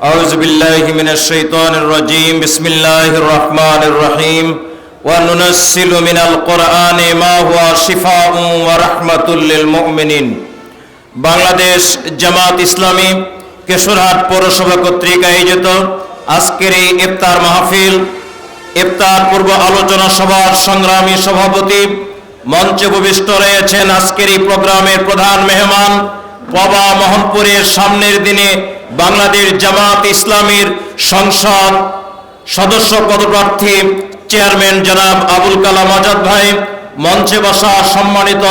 أعوذ بالله من الشيطان الرجيم بسم الله الرحمن الرحيم وننزل من القرآن ما هو شفاء ورحمة للمؤمنين বাংলাদেশ জামাত ইসলামী কেশরহাট পৌরসভা কর্তৃক আয়োজিত আজকের এই ইফতার মাহফিল ইফতার পূর্ব আলোচনা সভার সংগ্রামী সভাপতি মঞ্চে উপবিষ্ট রয়েছেন আজকের এই প্রোগ্রামের প্রধান মেহমান পবা মোহনপুরের সামনের দিনে বাংলাদেশ জামাত ইসলামীর সংসদ সদস্য পদপ্রার্থী চেয়ারম্যান জনাব আবুল কালাম আজাদ ভাই, মঞ্চে বসা সম্মানিত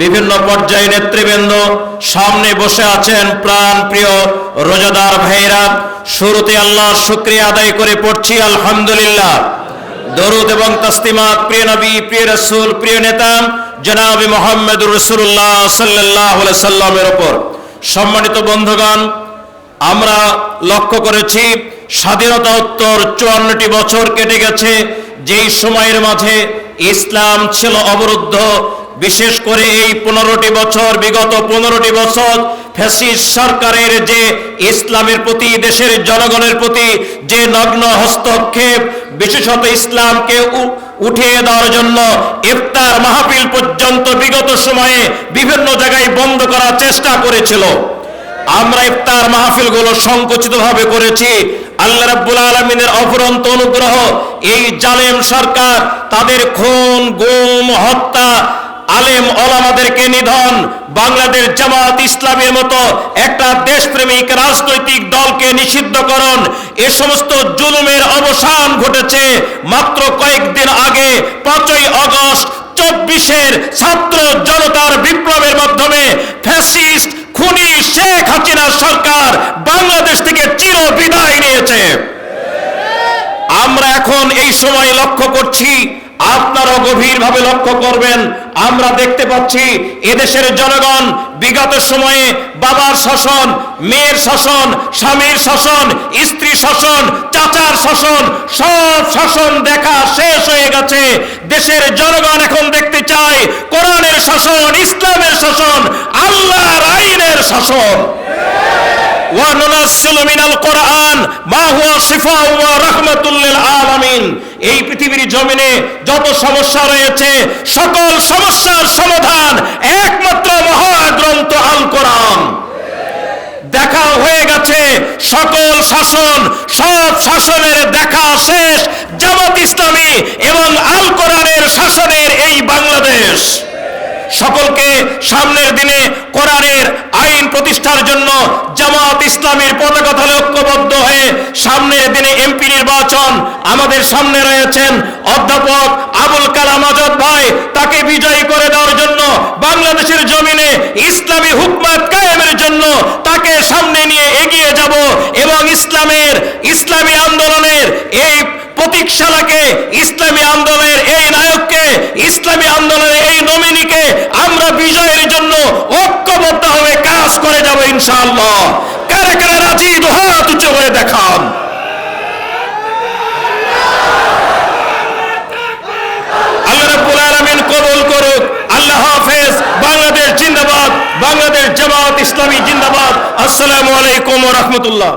বিভিন্ন পর্যায়ে নেতৃবৃন্দ, সামনে বসে আছেন প্রাণ প্রিয় রোজাদার ভাইরা শুরুতে আল্লাহ শুক্রিয়া আদায় করে পড়ছি, আলহামদুলিল্লাহ। দরুদ এবং তসলিমাত, প্রিয় নবী, প্রিয় রসুল, প্রিয় নেতা, জনাবি মোহাম্মদ রসুল্লাহ সাল্লাহ সাল্লামের ওপর। সম্মানিত বন্ধুগণ আমরা লক্ষ্য করেছি স্বাধীনতা উত্তর চুয়ান্নটি বছর কেটে গেছে। যেই সময়ের মাঝে ইসলাম ছিল অবরুদ্ধ, বিশেষ করে এই পনেরোটি বছর, বিগত পনেরোটি বছর ফ্যাসিস্ট সরকারের যে ইসলামের প্রতি, দেশের জনগণের প্রতি যে নগ্ন হস্তক্ষেপ, বিশেষত ইসলামকে উঠিয়ে দেওয়ার জন্য ইফতার মাহফিল পর্যন্ত বিগত সময়ে বিভিন্ন জায়গায় বন্ধ করার চেষ্টা করেছিল। আমরা ইফতার মাহফিলগুলো সংকুচিতভাবে করেছি। আল্লাহ রাব্বুল আলমিনের অফুরন্ত অনুগ্রহ, এই জালেম সরকার, তাদের খুন, গুম, হত্যা, আলেম ওলামাদেরকে নিধন, বাংলাদেশ জামাত ইসলামের মতো একটা দেশপ্রেমিক রাজনৈতিক দলকে নিষিদ্ধকরণ, এ সমস্ত জুলুমের অবসান ঘটেছে মাত্র কয়েকদিন আগে, পাঁচই আগস্ট, চব্বিশের ছাত্র জনতার বিপ্লবের মাধ্যমে ফ্যাসিস্ট হাসিনা সরকার বাংলাদেশ থেকে চির বিদায় নিয়েছে। আমরা এখন এই সময় লক্ষ্য করছি আপনারাও গভীরভাবে লক্ষ্য করবেন। আমরা দেখতে পাচ্ছি এদেশের জনগণ বিগত সময়ে বাবার শাসন, মেয়ের শাসন, স্বামীর শাসন স্ত্রী শাসন, চাচার শাসন, সব শাসন দেখা শেষ হয়ে গেছে। দেশের জনগণ এখন দেখতে চায় কোরআনের শাসন, ইসলামের শাসন, আল্লাহর আইনের শাসন। এই পৃথিবীর জমিনে যত সমস্যা রয়েছে, সকল সমস্যার সমাধান একমাত্র মহাগ্রন্থ আল কোরআন। দেখা হয়ে গেছে, সকল শাসন সব শাসনের দেখা শেষ, জামাত ইসলামী এবং আল কোরআনের শাসনের এই বাংলাদেশ। সকলকে সামনের দিনে কোরআনের আইন প্রতিষ্ঠার জন্য জামাত ইসলামের পতাকা তলে ঐক্যবদ্ধ হয়ে সামনের দিনে এমপি নির্বাচন আমাদের সামনে রয়েছেন। অধ্যাপক আবুল কালাম আজাদ ভাই, তাকে বিজয়ী করে দেওয়ার জন্য বাংলাদেশের জমিনে ইসলামী হুকমাত কায়েমের জন্য তাকে সামনে নিয়ে এগিয়ে যাব এবং ইসলামের, ইসলামী আন্দোলনের এই প্রতীকশালাকে, ইসলামী আন্দোলনের এই নায়ককে, ইসলামী আন্দোলনের এই নমিনীকে আমরা বিজয়ের জন্য ঐক্যবদ্ধ হয়ে কাজ করে যাব ইনশাআল্লাহ। রাজি? হাত করে দেখান। আল্লাহ রাব্বুল আলামিন কবুল করুক। আল্লাহ হাফেজ। বাংলাদেশ জিন্দাবাদ। বাংলাদেশ জামাত ইসলামী জিন্দাবাদ। আসসালামু আলাইকুম ওয়া রাহমাতুল্লাহ।